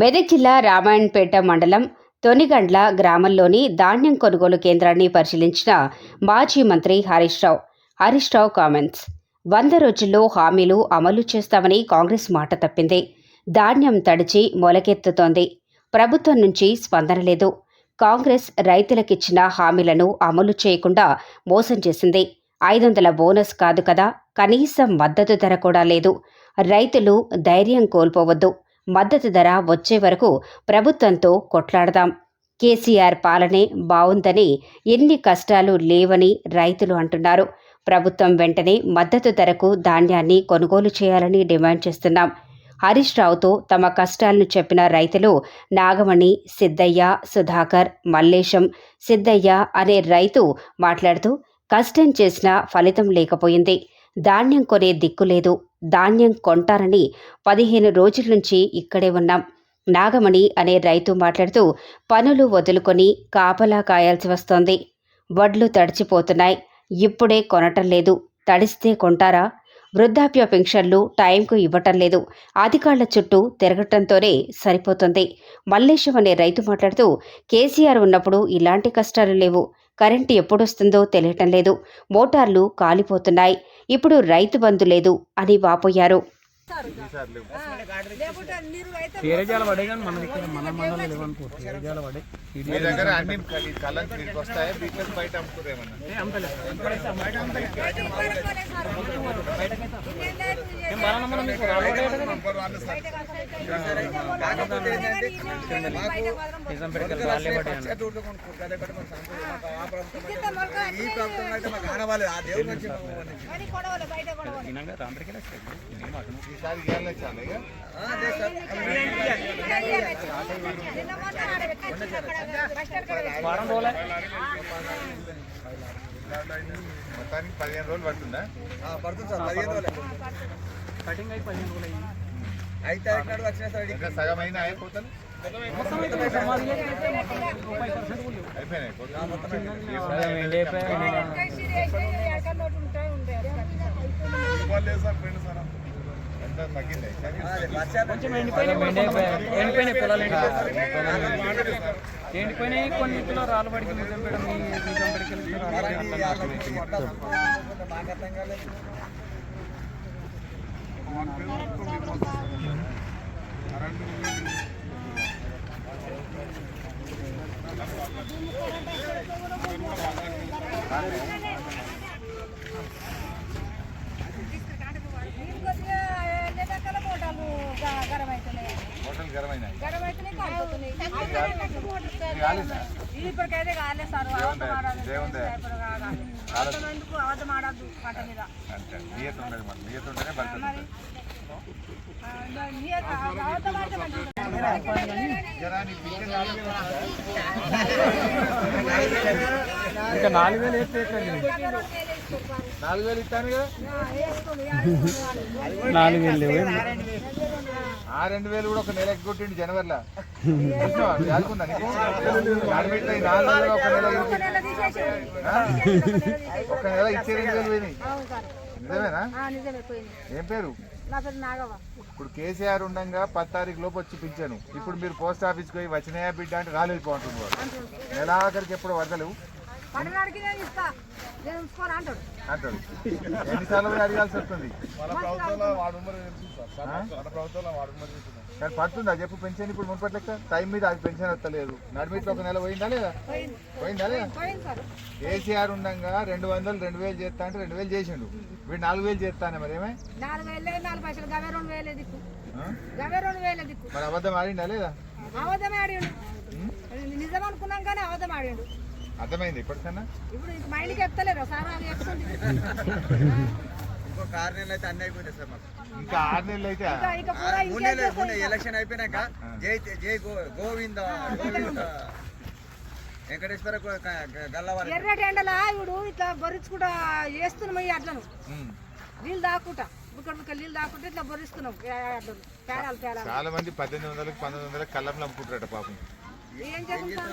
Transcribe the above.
మెదక్ జిల్లా రామాయణపేట మండలం తొనిగండ్ల గ్రామంలోని ధాన్యం కొనుగోలు కేంద్రాన్ని పరిశీలించిన మాజీ మంత్రి హరీష్ రావు. హరీష్ రావు కామెంట్స్ వంద రోజుల్లో హామీలు అమలు చేస్తామని కాంగ్రెస్ మాట తప్పింది. ధాన్యం తడిచి మొలకెత్తుతోంది. ప్రభుత్వం నుంచి స్పందన లేదు. కాంగ్రెస్ రైతులకిచ్చిన హామీలను అమలు చేయకుండా మోసం చేసింది. ఐదు వందల బోనస్ కాదు కదా కనీసం మద్దతు ధర కూడా లేదు. రైతులు ధైర్యం కోల్పోవద్దు. మద్దతు ధర వచ్చే వరకు ప్రభుత్వంతో కొట్లాడదాం. కేసీఆర్ పాలనే బావుందని ఎన్ని కష్టాలు లేవని రైతులు అంటున్నారు. ప్రభుత్వం వెంటనే మద్దతు ధరకు ధాన్యాన్ని కొనుగోలు చేయాలని డిమాండ్ చేస్తున్నాం. హరీష్ రావుతో తమ కష్టాలను చెప్పిన రైతులు నాగమణి సిద్ధయ్య సుధాకర్ మల్లేశం సిద్ధయ్య అనే రైతు మాట్లాడుతూ కష్టం చేసినా ఫలితం లేకపోయింది. ధాన్యం కొనే దిక్కు లేదు. ధాన్యం కొంటారని పదిహేను రోజుల నుంచి ఇక్కడే ఉన్నాం. నాగమణి అనే రైతు మాట్లాడుతూ పనులు వదులుకొని కాపలా కాయాల్సి వస్తోంది. వడ్లు తడిచిపోతున్నాయి. ఇప్పుడే కొనటం లేదు. తడిస్తే కొంటారా? వృద్ధాప్య పెన్షన్లు టైంకు ఇవ్వటం లేదు. అధికారుల చుట్టూ తిరగటంతోనే సరిపోతుంది. మల్లేశం అనే రైతు మాట్లాడుతూ కేసీఆర్ ఉన్నప్పుడు ఇలాంటి కష్టాలు లేవు. కరెంటు ఎప్పుడొస్తుందో తెలియటం లేదు. మోటార్లు కాలిపోతున్నాయి. ఇప్పుడు రైతు బంధు లేదు అని వాపోయారు. దగ్గర మన మండలం లేవనుకో పేరేజాల పడే మీ దగ్గర అన్ని కళ్ళ మీకు వస్తాయి బీట్లెస్ బయట అమ్ముతారేమన్నా నిజాం పెడితే రాళ్ళే పడే అన్న ఈ ప్రభుత్వం అయితే మాకు ఆనవాలి ఆ దేవుడి నుంచి తినంగా రాంపడికి ఈసారి ఇవ్వాలి చాలా ఇక వారం రోజులే మొత్తానికి పదిహేను రోజులు పడుతుందా? పడుతుంది సార్ పదిహేను రోజులే. కటింగ్ అయి పదిహేను రోజులు అయ్యింది ఐదు తారీఖు నాడు వచ్చిన సార్ ఇంకా సగం అయినా అయితే అయితే లేవు. అయిపోయినాయి. కొంచెం ఎండిపోయినాయి ఎండిపోయినాయి పొలాలు ఎండిపోయినాయి. ఎండిపోయినాయి కొన్నింటిలో రాళ్ళు పడికి ఇప్పటికైతే కాలే సార్. ఆడద్దు పంట మీద? ఇంకా నాలుగు వేలు వేస్తే నాలుగు వేలు ఇస్తాను కదా. నాలుగు వేలు లేవు ఆ రెండు వేలు కూడా ఒక నెల ఎగ్గొట్టిండు జనవరిలో. నాలుగు వేలు ఒక నెల? ఒక ఇచ్చే రెండు వేలు పోయినాయి. నిజమేనా? ఏం పేరు? ఇప్పుడు కేసీఆర్ ఉండగా పది తారీఖు లోపు వచ్చి పింఛను ఇప్పుడు మీరు పోస్ట్ ఆఫీస్కి పోయి వచ్చినాయా బిడ్డ అంటే రాలేదు వాడు నెలాఖరికి ఎప్పుడు వదలవు పడడానికి నేను ఇస్తా. నేను ఉంచుకోను అంటాడు. అంటాడు. ఎన్నిసార్లు పోయి అడగాల్సి వస్తుంది? ఆ? కానీ పడుతుందా? చెప్పు పెన్షన్ ఇప్పుడు మునుపటి లెక్క? టైం మీద అది పెన్షన్ వస్తలేదు. నడిమిట్లో ఒక నెల పోయిందా లేదా? పోయిందా. లేదా? కేసీఆర్ ఉండగా రెండు వందలు రెండు వేలు చేస్తా అంటే రెండు వేలు చేసిండు. వీడు నాలుగు వేలు చేస్తానే మరి ఏమే? నాలుగు వేలే నాలుగు పైసలు. గవే రెండు వేలే దిక్కు. ఆ? గవే రెండు వేలే దిక్కు. మరి అబద్ధం ఆడిండా లేదా? ఆడిండు. నిజం అనుకున్నాం కానీ అబద్ధం ఆడిండు. అర్థమైంది ఇప్పటికన్నా? ఇప్పుడు మా ఇంటికి ఎత్తలేరు సార్ అది చెప్తుంది. ఇంకో ఆరు నెలలు అయితే అన్నీ అయిపోయింది సార్ మాకు. ఇంకా ఆరు నెలలు అయితే మూడు నెలలు మూడు ఎలక్షన్ అయిపోయినాక జై జై గో- గోవింద గోవింద. వెంకటేశ్వర గల్లవారి. ఎర్రటి ఎండలా ఇప్పుడు ఇట్లా బొరుచుకుంటా వేస్తున్నాం ఈ అట్లను. నీళ్ళు దాక్కుంటా చాలా మంది పద్దెనిమిది వందలకు పంతొమ్మిది వందలకు కళ్ళంలో అమ్ముకుంటారట పాపం. ఏం చేస్తాం